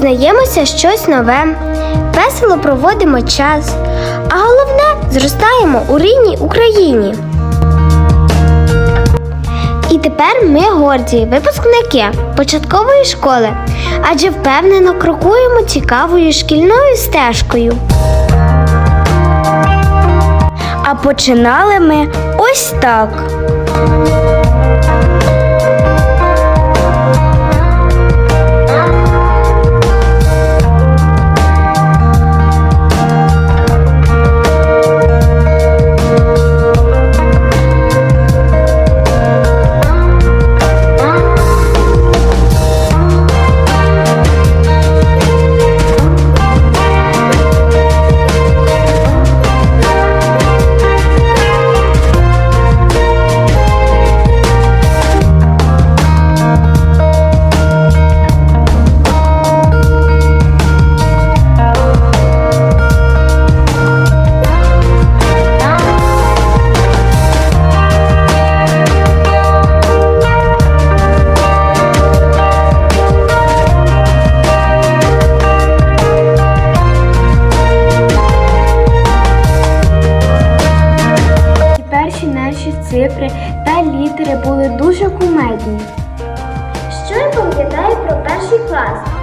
Дізнаємося щось нове, весело проводимо час, а головне зростаємо у рідній Україні. І тепер ми горді випускники початкової школи, адже впевнено крокуємо цікавою шкільною стежкою. А починали ми ось так.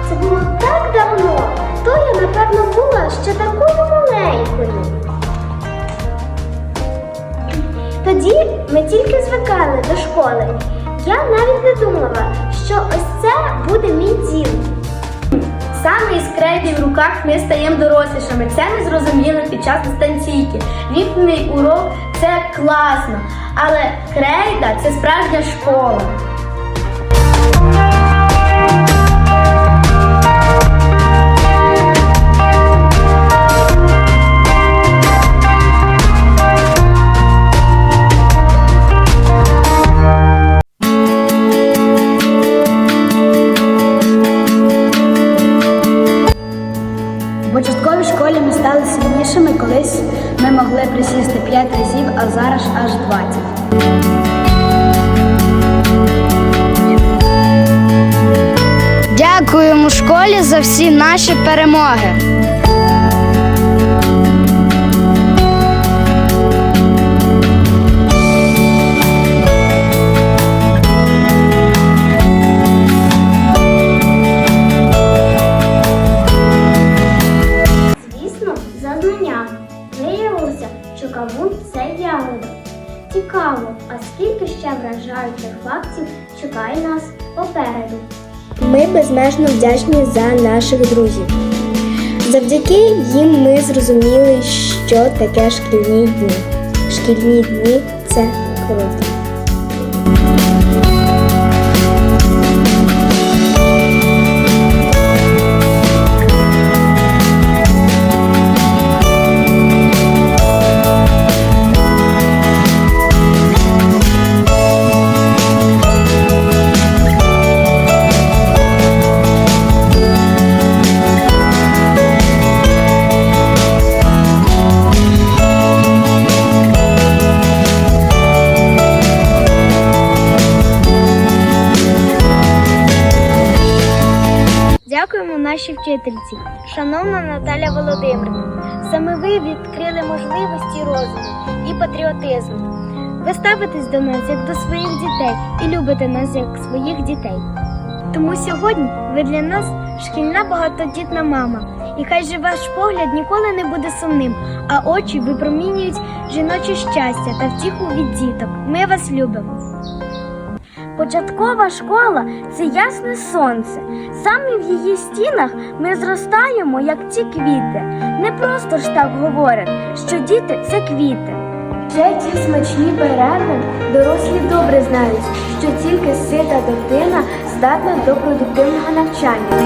Це було так давно. То я, напевно, була ще такою маленькою. Тоді ми тільки звикали до школи. Я навіть не думала, що ось це буде мій дім. Саме із крейди в руках ми стаємо дорослішими. Це ми зрозуміли під час дистанційки. Вікний урок це класно, але крейда це справжня школа. Аж 20. Дякуємо школі за всі наші перемоги. Безмежно вдячні за наших друзів. Завдяки їм ми зрозуміли, що таке шкільні дні. Шкільні дні це круто. Нашій вчительці, шановна Наталя Володимирівна. Саме ви відкрили можливості розуму і патріотизму. Ви ставитесь до нас як до своїх дітей і любите нас як своїх дітей. Тому сьогодні ви для нас шкільна багатодітна мама. І хай же ваш погляд ніколи не буде сумним, а очі випромінюють жіноче щастя та втіху від діток. Ми вас любимо. Початкова школа це ясне сонце. Саме в її стінах ми зростаємо, як ті квіти. Не просто ж так говорять, що діти це квіти. Ще ті смачні перерви дорослі добре знають, що тільки сита дитина здатна до продуктивного навчання.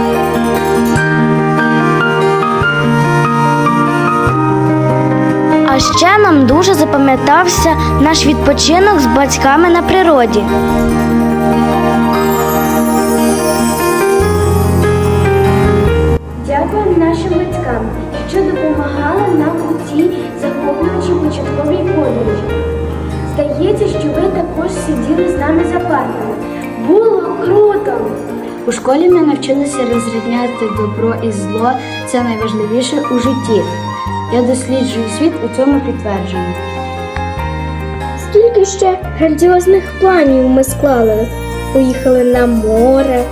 А ще нам дуже запам'ятався наш відпочинок з батьками на природі. Нашим батькам, що допомагали нам у цій захоплюючій початковій подорожі. Здається, що ви також сиділи з нами за партами. Було круто! У школі ми навчилися розрізняти добро і зло. Це найважливіше у житті. Я досліджую світ у цьому підтверджую. Скільки ще грандіозних планів ми склали? Поїхали на море,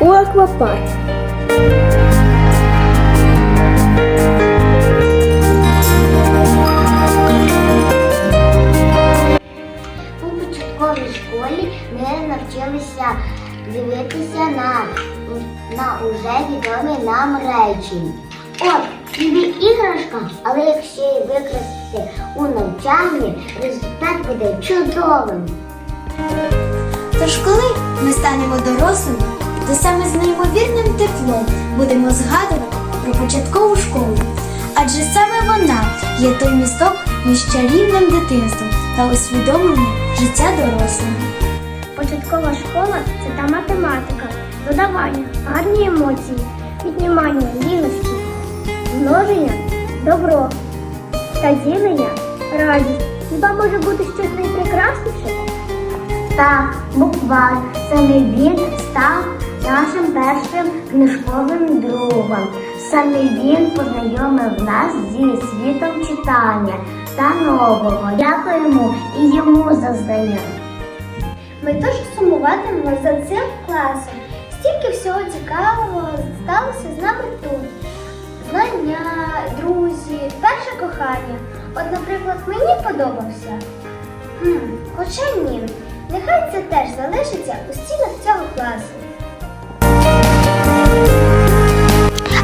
у аквапарк. Ми навчилися дивитися на, на уже відомі нам речі. От, тобі іграшка, але якщо її використати у навчанні, результат буде чудовим. Тож коли ми станемо дорослими, то саме з неймовірним теплом будемо згадувати про початкову школу. Адже саме вона є той місток між чарівним дитинством та усвідомленням життя дорослого. Початкова школа це та математика, додавання, гарні емоції, піднімання, лінощі, множення, добро та ділення, радість. Хіба може бути щось найпрекрасніше? Так, буквально саме він став нашим першим книжковим другом. Саме він познайомив нас зі світом читання та нового. Дякуємо і йому за знання. Ми дуже сумуватимемо за цим класом. Стільки всього цікавого сталося з нами тут. Знання, друзі, перше кохання. От, наприклад, мені подобався. Хм, хоча ні. Нехай це теж залишиться у стінах цього класу.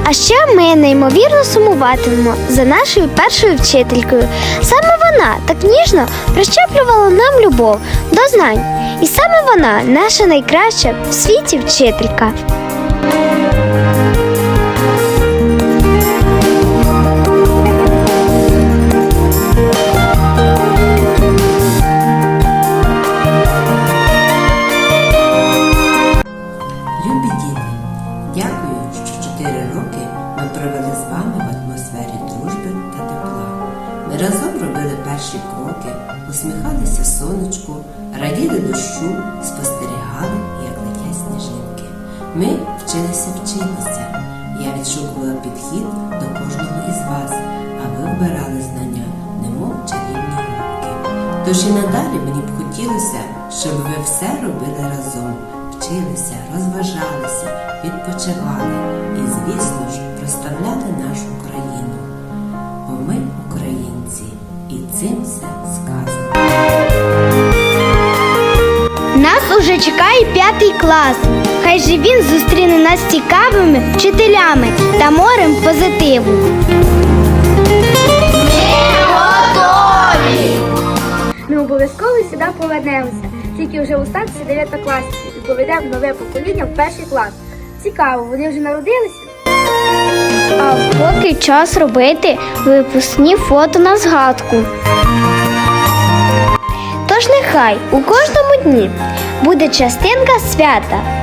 А ще ми неймовірно сумуватимемо за нашою першою вчителькою. Саме вона так ніжно прищеплювала нам любов до знань. І саме вона наша найкраща в світі вчителька. Усміхалися сонечку, раділи дощу, спостерігали, як летять сніжинки. Ми вчилися вчитися. Я відшукувала підхід до кожного із вас, а ви вбирали знання, немов чарівні губки. Тож і надалі мені б хотілося, щоб ви все робили разом, вчилися, розважалися, відпочивали і, звісно ж, проставляли Уже чекає п'ятий клас. Хай же він зустріне нас цікавими вчителями та морем позитиву. Ми обов'язково сюди повернемося. Тільки вже у статусі 9 класів і поведемо нове покоління в перший клас. Цікаво, вони вже народилися? А поки час робити випускні фото на згадку. Тож нехай у кожному дні буде частинка свята